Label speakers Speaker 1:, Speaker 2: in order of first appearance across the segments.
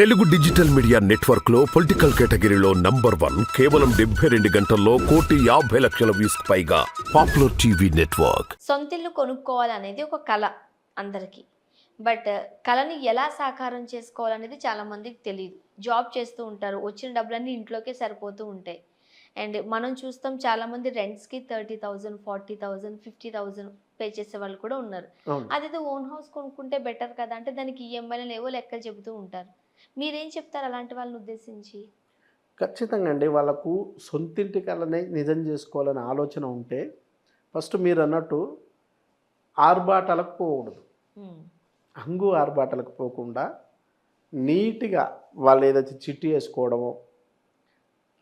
Speaker 1: Telugu digital media నెట్వర్క్లో political కేటగిరీలో number one కేవలం డెబ్బై రెండు గంటల్లో కోటి యాభై లక్షల వ్యూస్ పైగా పాపులర్ టీవీ నెట్వర్క్.
Speaker 2: సొంతిల్లు కొనుక్కోవాలనేది ఒక కళ అందరికీ. బట్ కళని ఎలా సాకారం చేసుకోవాలనేది చాలా మందికి తెలియదు జాబ్ చేస్తూ ఉంటారు వచ్చిన డబ్బులన్నీ ఇంట్లోకే సరిపోతూ ఉంటాయి. అండ్ మనం చూస్తాం చాలా మంది రెంట్స్కి thirty thousand forty thousand fifty thousand pay చేసే వాళ్ళు కూడా ఉన్నారు. అదేదో ఓన్ హౌస్ కొనుక్కుంటే బెటర్ కదా అంటే దానికి ఈఎంఐలు ఏవో లెక్కలు చెబుతూ ఉంటారు. మీరేం చెప్తారు అలాంటి వాళ్ళని ఉద్దేశించి?
Speaker 3: ఖచ్చితంగా అండి. వాళ్ళకు సొంతింటి కళనే నిజం చేసుకోవాలనే ఆలోచన ఉంటే ఫస్ట్ మీరు అన్నట్టు ఆర్భాటాలకు పోకూడదు. హంగు ఆర్భాటాలకు పోకుండా నీట్గా వాళ్ళు ఏదైతే చిట్టి వేసుకోవడమో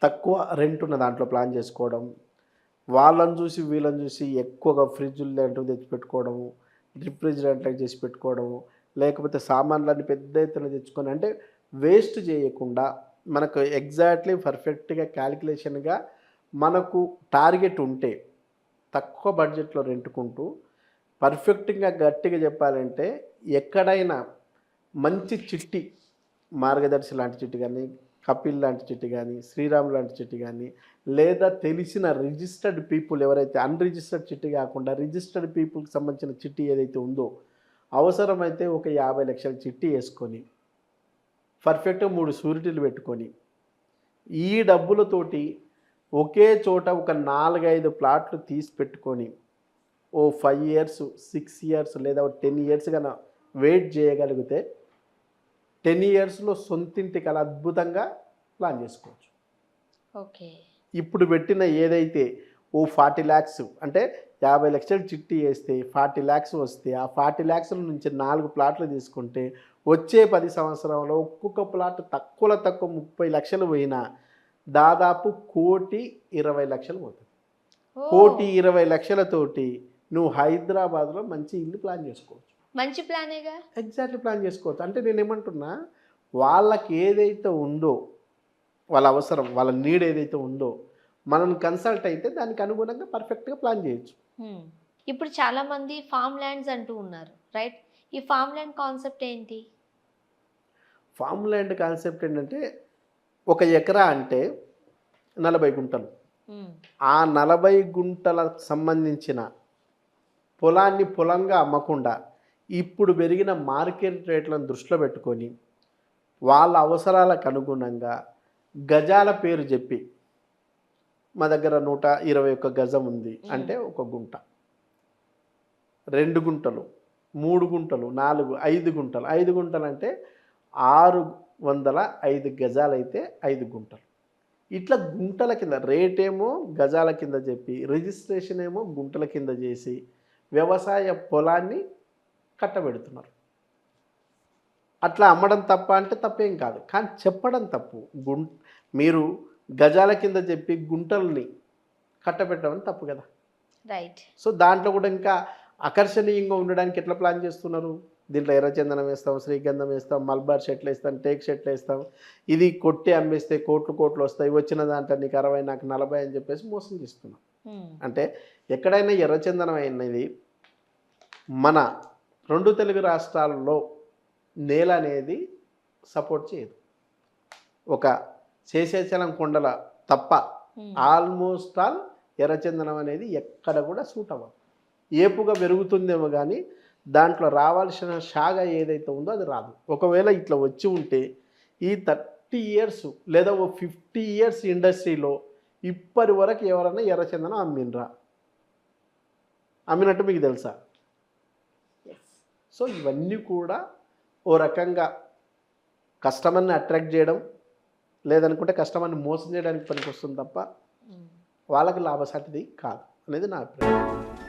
Speaker 3: తక్కువ రెంట్ ఉన్న దాంట్లో ప్లాన్ చేసుకోవడం వాళ్ళని చూసి వీళ్ళని చూసి ఎక్కువగా ఫ్రిడ్జ్లు లాంటివి తెచ్చిపెట్టుకోవడము రిఫ్రిజిరేటర్ చేసి పెట్టుకోవడము లేకపోతే సామాన్లన్నీ పెద్ద ఎత్తున తెచ్చుకొని అంటే వేస్ట్ చేయకుండా మనకు ఎగ్జాక్ట్లీ పర్ఫెక్ట్గా క్యాలిక్యులేషన్గా మనకు టార్గెట్ ఉంటే తక్కువ బడ్జెట్లో రెంటుకుంటూ పర్ఫెక్ట్గా గట్టిగా చెప్పాలంటే ఎక్కడైనా మంచి చిట్టి మార్గదర్శి లాంటి చిట్టి కానీ కపిల్ లాంటి చిట్టి కానీ శ్రీరామ్ లాంటి చిట్టి కానీ లేదా తెలిసిన రిజిస్టర్డ్ పీపుల్ ఎవరైతే అన్రిజిస్టర్డ్ చిట్టి కాకుండా రిజిస్టర్డ్ పీపుల్కి సంబంధించిన చిట్టి ఏదైతే ఉందో అవసరమైతే ఒక యాభై లక్షల చిట్టి వేసుకొని పర్ఫెక్ట్గా మూడు సూరిటీలు పెట్టుకొని ఈ డబ్బులతోటి ఒకే చోట ఒక నాలుగైదు ప్లాట్లు తీసి పెట్టుకొని ఓ ఫైవ్ ఇయర్స్ సిక్స్ ఇయర్స్ లేదా టెన్ ఇయర్స్ కన్నా వెయిట్ చేయగలిగితే టెన్ ఇయర్స్లో సొంతింటి కల అద్భుతంగా ప్లాన్ చేసుకోవచ్చు.
Speaker 2: ఓకే.
Speaker 3: ఇప్పుడు పెట్టిన ఏదైతే ఓ ఫార్టీ ల్యాక్స్ అంటే యాభై లక్షలు చిట్టి వేస్తే ఫార్టీ ల్యాక్స్ వస్తే ఆ ఫార్టీ ల్యాక్స్ల నుంచి నాలుగు ప్లాట్లు తీసుకుంటే వచ్చే పది సంవత్సరంలో ఒక్కొక్క ప్లాట్ తక్కువలో తక్కువ ముప్పై లక్షలు పోయినా దాదాపు కోటి ఇరవై లక్షలు పోతుంది. కోటి ఇరవై లక్షలతోటి నువ్వు హైదరాబాద్లో మంచి ఇల్లు ప్లాన్ చేసుకోవచ్చు.
Speaker 2: మంచి ప్లానేగా
Speaker 3: ఎగ్జాక్ట్లీ ప్లాన్ చేసుకోవచ్చు. అంటే నేను ఏమంటున్నా వాళ్ళకి ఏదైతే ఉందో వాళ్ళ అవసరం వాళ్ళ నీడ్ ఏదైతే ఉందో మనం కన్సల్ట్ అయితే దానికి అనుగుణంగా పర్ఫెక్ట్గా ప్లాన్ చేయొచ్చు.
Speaker 2: ఇప్పుడు చాలా మంది ఫామ్ ల్యాండ్స్ అంటూ ఉన్నారు రైట్ ఈ ఫామ్ ల్యాండ్ కాన్సెప్ట్ ఏంటి
Speaker 3: ఫామ్ ల్యాండ్ కాన్సెప్ట్ ఏంటంటే ఒక ఎకరా అంటే నలభై గుంటలు. ఆ నలభై గుంటలకు సంబంధించిన పొలాన్ని పొలంగా అమ్మకుండా ఇప్పుడు పెరిగిన మార్కెట్ రేట్లను దృష్టిలో పెట్టుకొని వాళ్ళ అవసరాలకు అనుగుణంగా గజాల పేరు చెప్పి మా దగ్గర నూట ఇరవై ఒక్క గజం ఉంది. అంటే ఒక గుంట. రెండు గుంటలు మూడు గుంటలు నాలుగు ఐదు గుంటలు. ఐదు గుంటలు అంటే ఆరు వందల ఐదు గజాలైతే ఐదు గుంటలు. ఇట్లా గుంటల కింద రేట్ ఏమో గజాల కింద చెప్పి రిజిస్ట్రేషన్ ఏమో గుంటల కింద చేసి వ్యవసాయ పొలాన్ని కట్టబెడుతున్నారు. అట్లా అమ్మడం తప్ప అంటే తప్పేం కాదు. కానీ చెప్పడం తప్పు. గుం మీరు గజాల కింద చెప్పి గుంటల్ని కట్టబెట్టడం తప్పు కదా.
Speaker 2: రైట్
Speaker 3: సో దాంట్లో కూడా ఇంకా ఆకర్షణీయంగా ఉండడానికి ఎట్లా ప్లాన్ చేస్తున్నారు? దీంట్లో ఎర్రచందనం వేస్తాం శ్రీగంధం వేస్తాం మల్బార్ షెట్లు వేస్తాం టేక్ షెట్లు వేస్తాం. ఇది కొట్టి అమ్మేస్తే కోట్లు కోట్లు వస్తాయి వచ్చిన దాంట్లో నీకు అరవై నాకు నలభై అని చెప్పేసి మోసం చేస్తున్నాం.
Speaker 2: హ్మ్.
Speaker 3: అంటే ఎక్కడైనా ఎర్రచందనం అయినది మన రెండు తెలుగు రాష్ట్రాల్లో నేల అనేది సపోర్ట్ చేయదు. ఒక శేషాచలం కొండల తప్ప
Speaker 2: హ్మ్.
Speaker 3: ఆల్మోస్ట్ ఆల్ ఎర్రచందనం అనేది ఎక్కడ కూడా సూట్ అవ్వదు ఏపుగా పెరుగుతుందేమో కానీ దాంట్లో రావాల్సిన షాగ ఏదైతే ఉందో అది రాదు ఒకవేళ ఇట్లా వచ్చి ఉంటే ఈ థర్టీ ఇయర్స్ లేదా ఓ ఫిఫ్టీ ఇయర్స్ ఇండస్ట్రీలో ఇప్పటి వరకు ఎవరైనా ఎర్రచందనం అమ్మినరా అమ్మినట్టు మీకు తెలుసా. సో ఇవన్నీ కూడా ఓ రకంగా కస్టమర్ని అట్రాక్ట్ చేయడం లేదనుకుంటే కస్టమర్ని మోసం చేయడానికి పనికి వస్తుంది తప్ప. వాళ్ళకి లాభసాటిది కాదు అనేది నా అభిప్రాయం